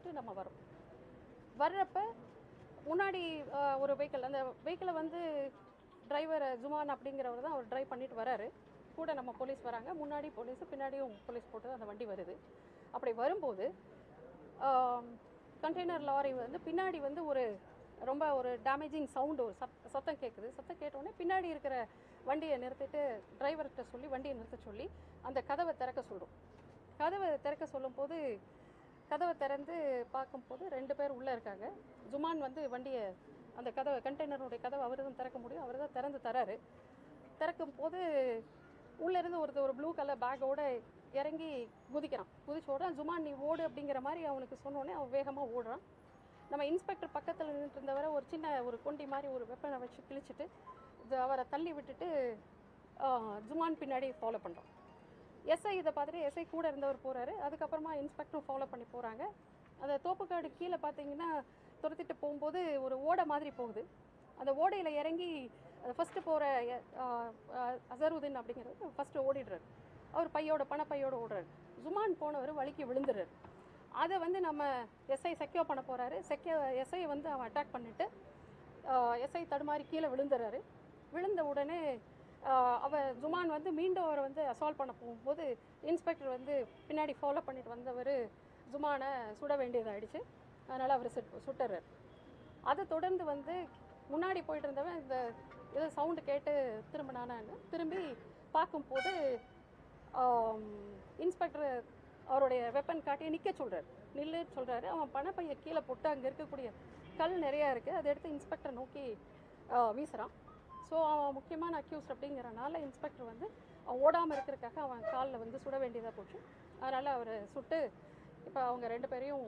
சொல்லிட்டு நம்ம வரோம் வர்றப்ப முன்னாடி ஒரு வெஹிக்கிள் அந்த வெஹிக்கிளை வந்து டிரைவர் ஜுமான் அப்படிங்கிறவர் தான் அவர் ட்ரைவ் பண்ணிட்டு வராரு. கூட நம்ம போலீஸ் வராங்க. முன்னாடி போலீஸு பின்னாடியும் போலீஸ் போட்டு அந்த வண்டி வருது. அப்படி வரும்போது கண்டெய்னர் லாரி வந்து பின்னாடி வந்து ஒரு ரொம்ப ஒரு டேமேஜிங் சவுண்டு ஒரு சத் சத்தம் கேட்குது சத்தம் கேட்டோடனே பின்னாடி இருக்கிற வண்டியை நிறுத்திட்டு டிரைவர்கிட்ட சொல்லி வண்டியை நிறுத்த சொல்லி அந்த கதவை திறக்க சொல்கிறோம் கதவை திறக்க சொல்லும்போது கதவை திறந்து பார்க்கும்போது ரெண்டு பேர் உள்ளே இருக்காங்க. ஜுமான் வந்து வண்டியை அந்த கதவை கண்டெய்னருடைய கதவை அவர் தான் திறக்க முடியும். அவர் தான் திறந்து தராரு. திறக்கும் போது உள்ளேருந்து ஒருத்தர் ஒரு ப்ளூ கலர் பேக்கோட இறங்கி குதிக்கிறான். குதிச்சு ஓடுறான் ஜுமான் நீ ஓடு அப்படிங்கிற மாதிரி அவனுக்கு சொன்னோடனே அவன் வேகமாக ஓடுறான். நம்ம இன்ஸ்பெக்டர் பக்கத்தில் நின்றுட்டு இருந்தவரை ஒரு சின்ன ஒரு கொண்டி மாதிரி ஒரு வெப்பனை வச்சு கிழிச்சிட்டு இது அவரை தள்ளி விட்டுட்டு ஜுமான் பின்னாடி ஃபாலோ பண்ணுறோம் எஸ்ஐ இதை பார்த்துட்டு எஸ்ஐ கூட இருந்தவர் போகிறாரு அதுக்கப்புறமா இன்ஸ்பெக்டரும் ஃபாலோ பண்ணி போகிறாங்க அந்த தோப்புக்காடு கீழே பார்த்தீங்கன்னா துரத்திட்டு போகும்போது ஒரு ஓடை மாதிரி போகுது. அந்த ஓடையில் இறங்கி ஃபஸ்ட்டு போகிற அசருதீன் அப்படிங்கிறது ஃபஸ்ட்டு ஓடிடுறாரு. அவர் பையோட பணப்பையோட ஓடுறாரு. ஜுமான் போனவர் வலிக்கு விழுந்துடுறாரு. அதை வந்து நம்ம எஸ்ஐ செக்யூர் பண்ண போகிறாரு செக்யூ எஸ்ஐ வந்து அவன் அட்டாக் பண்ணிவிட்டு எஸ்ஐ தடுமாறி கீழே விழுந்துடுறாரு. விழுந்த உடனே ஆஹ் அவ ஜுமான் வந்து மீண்டும் அவரை வந்து அசால்வ் பண்ண போகும்போது இன்ஸ்பெக்டர் வந்து பின்னாடி ஃபாலோ பண்ணிட்டு வந்தவர் ஜுமானை சுட வேண்டியதாயிடுச்சு. அதனால் அவர் சுட் சுட்டுறாரு. அதை தொடர்ந்து வந்து முன்னாடி போயிட்டு இருந்தவன் இந்த ஏதோ சவுண்டு கேட்டு திரும்பினானான்னு திரும்பி பார்க்கும்போது இன்ஸ்பெக்டர் அவருடைய வெப்பன் காட்டி நிற்க சொல்கிறார் நில்லு சொல்கிறாரு அவன் பணப்பையை கீழே போட்டு அங்கே இருக்கக்கூடிய கல் நிறையா இருக்குது அதை எடுத்து இன்ஸ்பெக்டர் நோக்கி வீசுகிறான் ஸோ அவன் முக்கியமான அக்யூஸ்ட் அப்படிங்கிறனால இன்ஸ்பெக்டர் வந்து அவன் ஓடாமல் இருக்கிறக்காக அவன் காலில் வந்து சுட வேண்டியதாக போச்சு. அதனால் அவரை சுட்டு இப்போ அவங்க ரெண்டு பேரையும்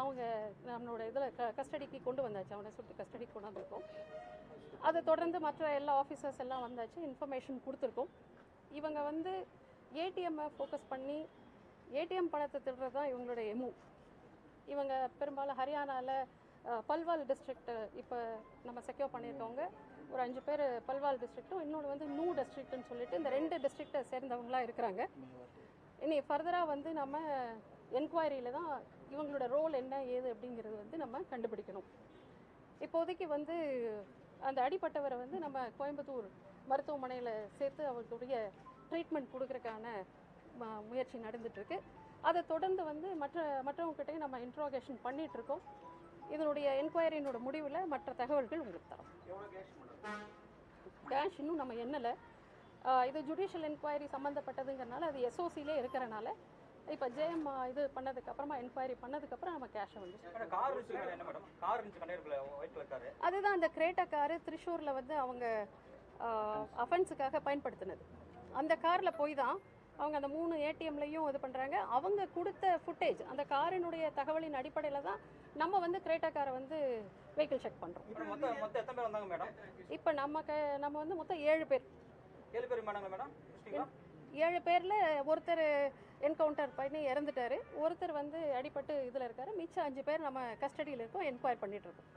அவங்க நம்மளோட இதில் க கஸ்டடிக்கு கொண்டு வந்தாச்சு. அவனை சுட்டு கஸ்டடிக்கு கொண்டு வந்திருக்கோம் அதை தொடர்ந்து மற்ற எல்லா ஆஃபீஸர்ஸ் எல்லாம் வந்தாச்சு. இன்ஃபர்மேஷன் கொடுத்துருக்கோம். இவங்க வந்து ஏடிஎம்மை ஃபோக்கஸ் பண்ணி ஏடிஎம் பணத்தை திருடுறது தான் இவங்களுடைய எமு இவங்க பெரும்பாலும் ஹரியானாவில் பல்வால் டிஸ்ட்ரிக்ட் இப்போ நம்ம செக்யூர் பண்ணியிருக்கவங்க ஒரு அஞ்சு பேர் பல்வால் டிஸ்ட்ரிக்ட்டும் இன்னொன்று வந்து நூ டிஸ்ட்ரிக்ட்னு சொல்லிட்டு இந்த ரெண்டு டிஸ்ட்ரிக்டை சேர்ந்தவங்களாம் இருக்கிறாங்க. இனி ஃபர்தராக வந்து நம்ம என்கொயரியில் தான் இவங்களோட ரோல் என்ன ஏது அப்படிங்கிறது வந்து நம்ம கண்டுபிடிக்கணும். இப்போதைக்கு வந்து அந்த அடிப்பட்டவரை வந்து நம்ம கோயம்புத்தூர் மருத்துவமனையில் சேர்த்து அவர்களுடைய ட்ரீட்மெண்ட் கொடுக்குறக்கான முயற்சி நடந்துகிட்ருக்கு அதை தொடர்ந்து வந்து மற்ற மற்றவங்ககிட்டயும் நம்ம இன்ட்ரோகேஷன் பண்ணிகிட்ருக்கோம் இதனுடைய என்கொயரியினோட முடிவில் மற்ற தகவல்கள் உங்களுக்கு தரோம். கேஷ் இன்னும் நம்ம எண்ணலை. இது ஜுடிஷியல் என்கொயரி சம்மந்தப்பட்டதுங்கிறனால அது எஸ்ஓசிலே இருக்கிறனால இப்போ ஜேஎம் இது பண்ணதுக்கு அப்புறமா என்கொயரி பண்ணதுக்கு அப்புறம் நம்ம கேஷை வந்து அதுதான் அந்த கிரேட்டா காரு திருஷூரில் வந்து அவங்க அஃபென்ஸுக்காக பயன்படுத்தினது. அந்த காரில் போய் தான் அவங்க அந்த மூணு ஏடிஎம்லையும் இது பண்ணுறாங்க அவங்க கொடுத்த ஃபுட்டேஜ் அந்த காரினுடைய தகவலின் அடிப்படையில் தான் நம்ம வந்து கிரேட்டா காரை வந்து வெஹிக்கிள் செக் பண்ணுறோம் மொத்தம் மொத்தம் எத்தனை பேர் வந்தாங்க மேடம் இப்போ நம்ம க நம்ம வந்து மொத்தம் ஏழு பேர். ஏழு பேர் மேடம் ஏழு பேரில் ஒருத்தர் என்கவுண்டர் பண்ணி இறந்துட்டாரு. ஒருத்தர் வந்து அடிபட்டு இதில் இருக்காரு. மிச்சம் அஞ்சு பேர் நம்ம கஸ்டடியில் இருக்கோம் என்கொயர் பண்ணிட்டு இருக்கோம்.